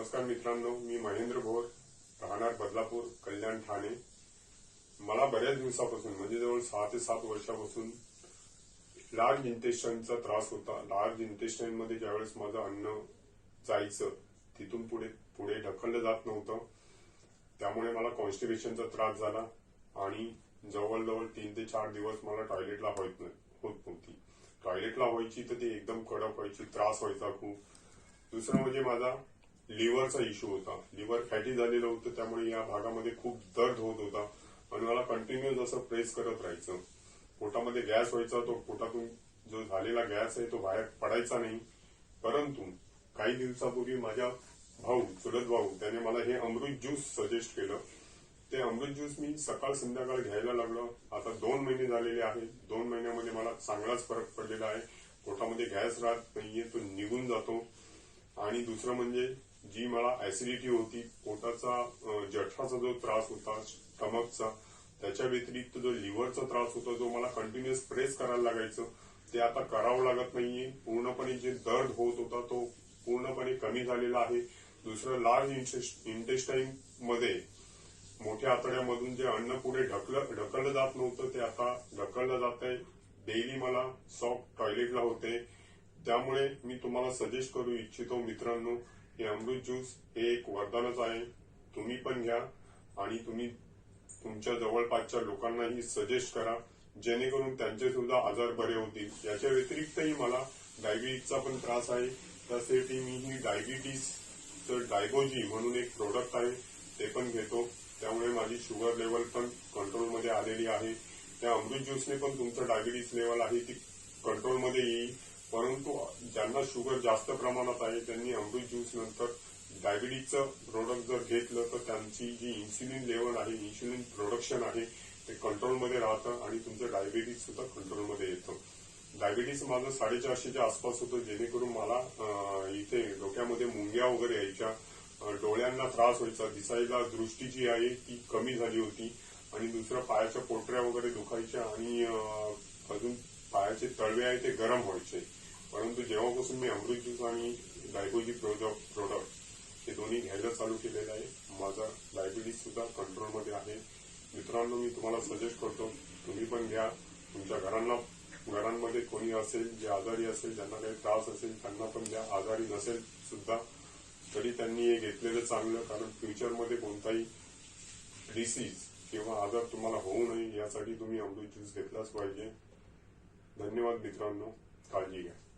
नमस्कार मित्रांनो मी महेंद्र भोर राहणार बदलापूर कल्याण ठाणे. मला बऱ्याच दिवसापासून म्हणजे जवळ सहा ते सात वर्षापासून लार्ज इंटेस्टाईनचा त्रास होता. लार्ज इंटेस्टाईन मध्ये ज्यावेळेस माझं अन्न जायचं तिथून पुढे पुढे ढकललं जात नव्हतं. त्यामुळे मला कॉन्स्टिपेशनचा त्रास झाला आणि जवळजवळ तीन ते चार दिवस मला टॉयलेटला होत होत नव्हती. टॉयलेटला व्हायची तर ती एकदम कडक व्हायची त्रास व्हायचा खूप. दुसरं म्हणजे माझा लिव्हरचा इश्यू होता. लिव्हर फॅटी झालेलं होतं त्यामुळे या भागामध्ये खूप दर्द होत होता. आणि मला कंटिन्युअस असं प्रेस करत राहायचं. पोटामध्ये गॅस व्हायचा तो पोटातून जो झालेला गॅस आहे तो बाहेर पडायचा नाही. परंतु काही दिवसापूर्वी माझ्या भाऊ चुलत भाऊ त्याने मला हे अमृत ज्यूस सजेस्ट केलं. ते अमृत ज्यूस मी सकाळ संध्याकाळ घ्यायला लागलो. आता दोन महिने झालेले आहेत दोन महिन्यामध्ये मला चांगलाच फरक पडलेला आहे. पोटामध्ये गॅस राहत नाहीये तो निघून जातो. आणि दुसरं म्हणजे जी मला ऍसिडिटी होती पोटाचा जठराचा जो त्रास होता स्टमकचा त्याच्या व्यतिरिक्त जो लिव्हरचा त्रास होता जो मला कंटिन्युअस प्रेस करायला लागायचं ते आता करावं लागत नाहीये. पूर्णपणे जे दर्द होत होता तो पूर्णपणे कमी झालेला आहे. दुसरं लार्ज इंटेस्टाईन मध्ये मोठ्या आतड्यामधून जे अन्न पुढे ढकलं ढकललं जात नव्हतं ते आता ढकललं जात आहे. डेली मला सॉफ्ट टॉयलेटला होते. त्यामुळे मी तुम्हाला सजेस्ट करू इच्छितो मित्रांनो हे अमृत ज्यूस हे एक वरदानच आहे. तुम्ही पण घ्या आणि तुम्ही तुमच्या जवळपासच्या लोकांनाही सजेस्ट करा. जेणेकरून त्यांचे सुद्धा आजार बरे होतील. याच्या व्यतिरिक्तही मला डायबिटीजचा पण त्रास आहे. त्यासाठी मी ही डायबिटीज डायगोजी म्हणून एक प्रोडक्ट आहे. ते पण घेतो. त्यामुळे माझी शुगर लेवल पण कंट्रोलमध्ये आलेली आहे. त्या अमृत ज्यूसने पण तुमचं डायबिटीज लेवल आहे ती कंट्रोलमध्ये येईल. परंतु ज्यांना शुगर जास्त प्रमाणात आहे त्यांनी अमृत ज्यूस नंतर डायबिटीजचं प्रोडक्ट जर घेतलं तर त्यांची जी इन्सुलिन लेवल आहे इन्सुलिन प्रोडक्शन आहे ते कंट्रोलमध्ये राहतं आणि तुमचं डायबिटीज सुद्धा कंट्रोलमध्ये येतं. डायबिटीज माझं साडेचारशेच्या आसपास होतं जेणेकरून मला इथे डोक्यामध्ये मुंग्या वगैरे यायच्या. डोळ्यांना त्रास व्हायचा. दिसायला दृष्टी जी आहे ती कमी झाली होती. आणि दुसरं पायाच्या पोटऱ्या वगैरे दुखायच्या आणि अजून पायाचे तळवे आहे ते गरम व्हायचे. परंतु जेव्हापासून मी अमृत ज्यूस आणि डायबोजी प्रोडक्ट प्रोडक्ट हे दोन्ही घ्यायला चालू केलेलं आहे माझा डायबिटीज सुद्धा कंट्रोलमध्ये आहे. मित्रांनो मी तुम्हाला सजेस्ट करतो तुम्ही पण घ्या. तुमच्या घरांना घरांमध्ये कोणी असेल जे आजारी असेल ज्यांना काही त्रास असेल त्यांना पण द्या आजारी नसेल सुद्धा तरी त्यांनी हे घेतलेलं चांगलं कारण फ्युचरमध्ये कोणताही डिसीज किंवा आजार तुम्हाला होऊ नये यासाठी तुम्ही अमृत ज्यूस घेतलाच पाहिजे. धन्यवाद मित्रांनो. काळजी घ्या.